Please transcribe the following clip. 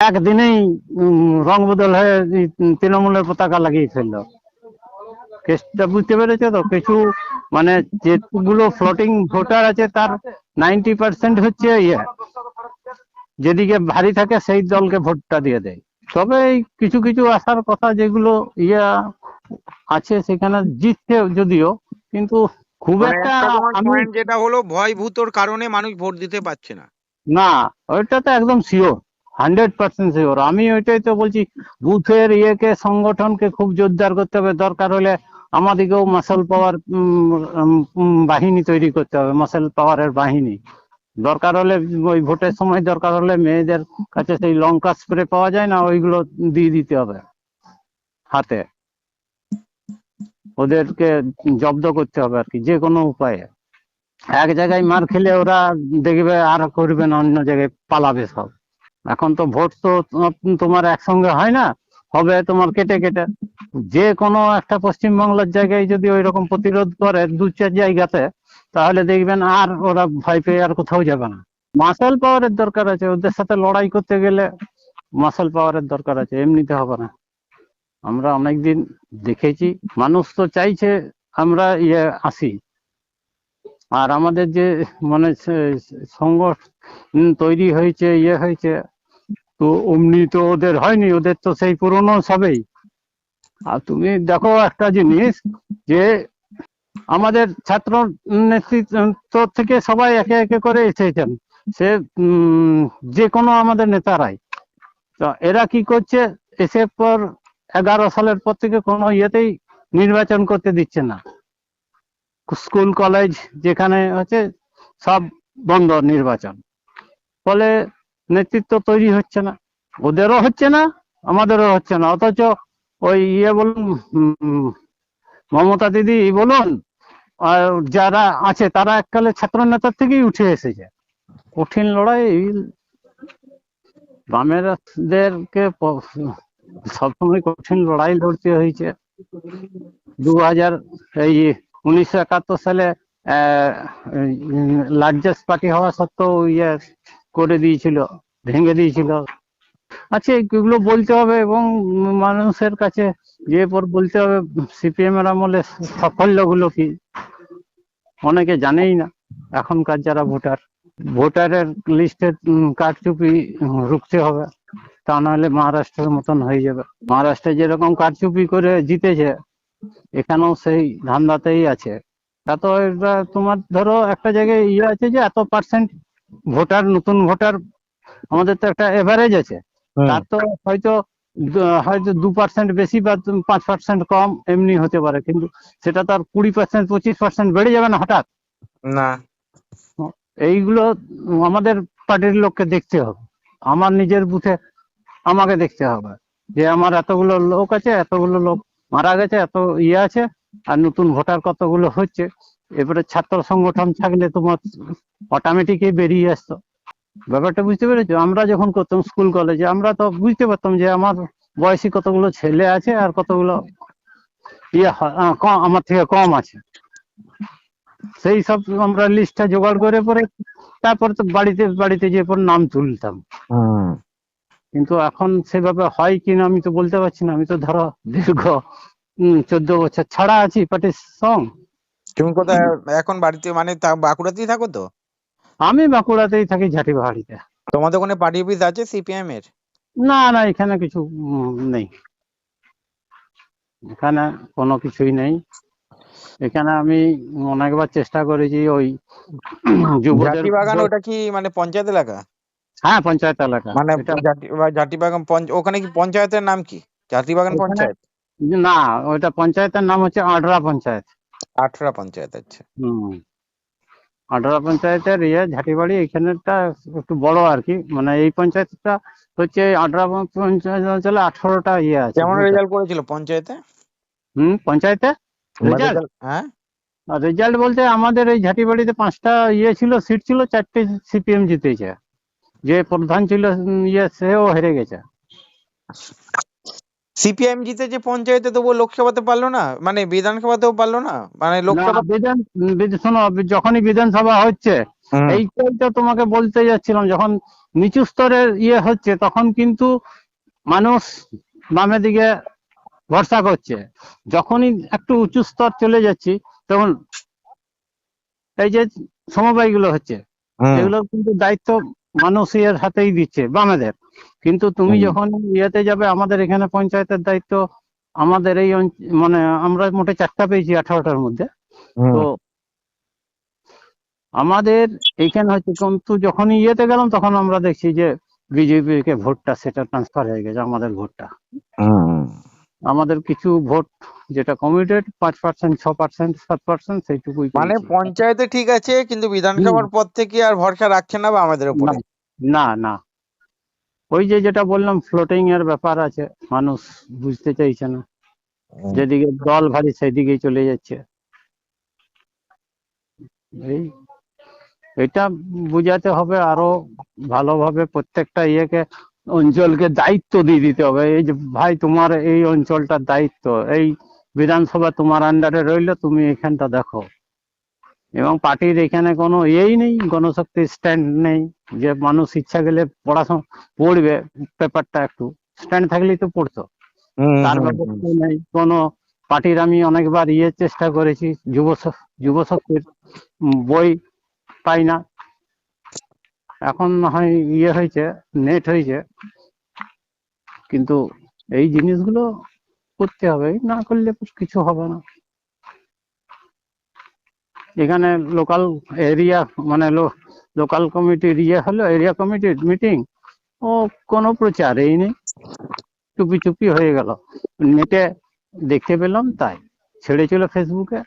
একদিনেই রং বদল হয়ে তৃণমূলের পতাকা লাগিয়ে ফেলল। কেসটা বুঝতে পেরেছ তো? কিছু মানে যেগুলো ফ্লোটিং ভোটার আছে তার নাইনটি পার্সেন্ট হচ্ছে ইয়ে। যেদিকে ভারী থাকে সেই দলকে ভোটটা দিয়ে দেয়। তবে কিছু কিছু আসার কথা যেগুলো ইয়া আছে সেখানে জিতছে যদিও কিন্তু খুব মানে একটা যেটা হলো ভয়ভূতর কারণে মানুষ ভোট দিতে পারছে না। না ওইটা তো একদম শিওর হান্ড্রেড পার্সেন্ট শিওর আমি ওইটাই তো বলছি, বুথের ইয়েকে, সংগঠনকে খুব জোরদার করতে হবে। দরকার হলে আমাদেরকেও মাসেল পাওয়ার বাহিনী তৈরি করতে হবে মাসেল পাওয়ারের বাহিনী। দরকার হলে ওই ভোটের সময় দরকার হলে মেয়েদের কাছে সেই লঙ্কা স্প্রে পাওয়া যায় না, ওইগুলো দিয়ে দিতে হবে হাতে। ওদেরকে জব্দ করতে হবে আর কি, যে কোনো উপায়ে। এক জায়গায় মার খেলে ওরা দেখবে আর করবে না, অন্য জায়গায় পালাবে সব। এখন তো ভোট তো তোমার একসঙ্গে হয় না, হবে তোমার কেটে কেটে। যে কোনো একটা পশ্চিমবাংলার জায়গায় যদি ওই রকম প্রতিরোধ করে দু চার জায়গাতে, তাহলে দেখবেন আর ওরা ভয় পেয়ে আর কোথাও যাবে না। মার্শাল পাওয়ারের দরকার আছে, ওদের সাথে লড়াই করতে গেলে মার্শাল পাওয়ারের দরকার আছে, এমনিতে হবে না। আমরা অনেকদিন দেখেছি, মানুষ তো চাইছে আমরা ইয়ে আসি। আর আমাদের যে মানে সংগঠন তৈরি হয়েছে ইয়ে হয়েছে তো অমনি তো ওদের হয়নি, ওদের তো সেই পুরনো সবেই। আর তুমি দেখো একটা জিনিস, যে আমাদের ছাত্র নেতৃত্ব থেকে সবাই একে একে করে এসেছেন। সে যে কোনো আমাদের নেতারাই। তো এরা কি করছে, এসে পর এগারো সালের পর থেকে কোনো ইয়েতেই নির্বাচন করতে দিচ্ছে না। স্কুল, কলেজ যেখানে হচ্ছে সব বন্ধ নির্বাচন। ফলে নেতৃত্ব তৈরি হচ্ছে না। ওদেরও হচ্ছে না, আমাদেরও হচ্ছে না। অথচ ওই ইয়ে বলুন মমতা দিদি বলুন যারা আছে তারা এককালে ছাত্র নেতার থেকেই উঠে এসেছে। কঠিন লড়াই, বামেরদেরকে সবসময় কঠিন লড়াই লড়তে হয়েছে। দু হাজার এই উনিশশো একাত্তর সালে লার্জেস্ট পার্টি হওয়া সত্ত্বেও ইয়ে করে দিয়েছিল, ভেঙে দিয়েছিল। আচ্ছা এগুলো বলতে হবে এবং মানুষের কাছে যে পর বলতে হবে সিপিএম এর আমলে সাফল্যগুলো কি? অনেকে জানেই না, এখনকার যারা ভোটার, ভোটারের লিস্টের কারচুপি রুখতে হবে, তা নাহলে মহারাষ্ট্রের মতন হয়ে যাবে। মহারাষ্ট্রে যেরকম কারচুপি করে জিতেছে, এখানেও সেই ধান্দাতেই আছে। তা তো তোমার ধরো একটা জায়গায় ইয়ে আছে যে, এত পার্সেন্ট ভোটার নতুন ভোটার আমাদের তো একটা এভারেজ আছে। তার তো হয়তো দু- হয়তো দু পার্সেন্ট বেশি বা পাঁচ পার্সেন্ট কম এমনি হতে পারে কিন্তু সেটা তো আর কুড়ি পার্সেন্ট পঁচিশ পার্সেন্ট বেড়ে যাবে না হঠাৎ। না। এইগুলো আমাদের পার্টির লোককে দেখতে হবে। আমার নিজের বুথে আমাকে দেখতে হবে যে আমার এতগুলো লোক আছে এতগুলো লোক মারা গেছে এত ইয়ে আছে আর নতুন ভোটার কতগুলো হচ্ছে। এবারে ছাত্র সংগঠন থাকলে তোমার অটোমেটিকই বেরিয়ে আসতো। ব্যাপারটা বুঝতে পেরেছ? আমরা যখন করতাম স্কুল কলেজে আমরা তো বুঝতে পারতাম যে আমার বয়সী কতগুলো ছেলে আছে আর কতগুলো ইয়ে হয়, আমার থেকে কম আছে। সেই সব আমরা লিস্টটা জোগাড় করে পরে তারপর তো বাড়িতে বাড়িতে যেয়ে পর নাম তুলতাম। কিন্তু এখন সেভাবে হয় কিনা আমি তো বলতে পারছি না। আমি তো ধরো দীর্ঘ চোদ্দ বছর ছাড়া আছি পার্টির সং তুমি কোথায় এখন বাড়িতে মানে তা- বাঁকুড়াতেই থাকো তো? আমি বাঁকুড়াতেই থাকি ঝাঁটি পাহাড়িতে। তোমাদের ওখানে পার্টি অফিস আছে সিপিএম এর? না না এখানে কিছু নেই। এখানে কোনো কিছুই নেই। এখানে আমি অনেকবার চেষ্টা করেছি ওই বাগান ওটা কি মানে পঞ্চায়েত এলাকা? হ্যাঁ পঞ্চায়েত এলাকা। মানে এটা জাতি বা জাতি বাগান পঞ্চ- ওখানে কি পঞ্চায়েতের নাম কি? জাতি বাগান পঞ্চায়েত? না ওইটা পঞ্চায়েতের নাম হচ্ছে আডরা পঞ্চায়েত। আঠরা পঞ্চায়েত আচ্ছা হুম। পঞ্চায়েতের ইয়ে ঝাঁটিবাড়ি এইখানেরটা একটু বড় আর কি। মানে এই পঞ্চায়েতটা হচ্ছে আডরা পঞ্চায়েত অঞ্চলে আঠারোটা ইয়ে আছে কেমন রেজাল্ট করেছিল পঞ্চায়েতে? হুম পঞ্চায়েতে? রেজাল্ট হ্যাঁ? রেজাল্ট বলতে আমাদের এই ঝাঁটিবাড়িতে পাঁচটা ইয়ে ছিল সিট ছিল চারটে সিপিএম জিতেছে। যে প্রধান ছিল ইয়ে সেও হেরে গেছে। সিপিএম জিতেছে পঞ্চায়েতে তবুও লোকসভাতে পারল না মানে বিধানসভাতেও পারল না মানে লোকসভা বিধান বিধ- শোনো যখনই বিধানসভা হচ্ছে এইটাই তো তোমাকে বলতে যাচ্ছিলাম যখন নিচু স্তরের ইয়ে হচ্ছে তখন কিন্তু মানুষ বামের দিকে ভরসা করছে। যখনই একটু উঁচু স্তর চলে যাচ্ছি তখন এই যে সমবায়গুলো হচ্ছে হুম, এগুলোর কিন্তু দায়িত্ব মানুষের হাতেই দিচ্ছে বামেদের। কিন্তু তুমি যখন ইয়েতে যাবে আমাদের এখানে পঞ্চায়েতের দায়িত্ব আমাদের এই মানে আমরা মোটে চারটা পেয়েছি আঠারোটার মধ্যে। তো আমাদের এইখানে হচ্ছে কিন্তু যখন ইয়েতে গেলাম তখন আমরা দেখছি যে বিজেপি কে ভোটটা সেটা ট্রান্সফার হয়ে গেছে আমাদের ভোটটা। আমাদের কিছু ভোট যেটা কমিটেড পাঁচ পার্সেন্ট ছ পার্সেন্ট সাত পার্সেন্ট সেইটুকুই মানে পঞ্চায়েতে ঠিক আছে কিন্তু বিধানসভার পর থেকে আর ভরসা রাখছে না বা আমাদের উপরে? না না ওই যে যেটা বললাম ফ্লোটিং এর ব্যাপার আছে মানুষ বুঝতে চাইছে না। যেদিকে দল ভারী সেদিকেই চলে যাচ্ছে। এই এটা বুঝাতে হবে আরও ভালোভাবে প্রত্যেকটা ইয়েকে অঞ্চলকে দায়িত্ব দিয়ে দিতে হবে। এই যে ভাই তোমার এই অঞ্চলটার দায়িত্ব এই বিধানসভা তোমার আন্ডারে রইল তুমি এখানটা দেখো। এবং পার্টির এখানে কোনো ইয়েই নেই গণশক্তি স্ট্যান্ড নেই। যে মানুষ ইচ্ছা গেলে পড়াশোনা পড়বে পেপারটা একটু স্ট্যান্ড থাকলেই তো পড়তো। তার ব্যবস্থা নেই। কোনো পার্টির আমি অনেকবার ইয়ে চেষ্টা করেছি যুব শ- যুব শক্তির বই পাই না। এখন হয় ইয়ে হয়েছে নেট হয়েছে। কিন্তু এই জিনিসগুলো করতে হবে, না করলে কিছু হবে না। এখানে লোকাল এরিয়া মানে লোকাল কমিটির ইয়ে হলো এরিয়া কমিটির মিটিং ও কোনো প্রচারেই নেই। চুপি চুপি হয়ে গেল। নেটে দেখতে পেলাম তাই। ছেড়েছিল ফেসবুকে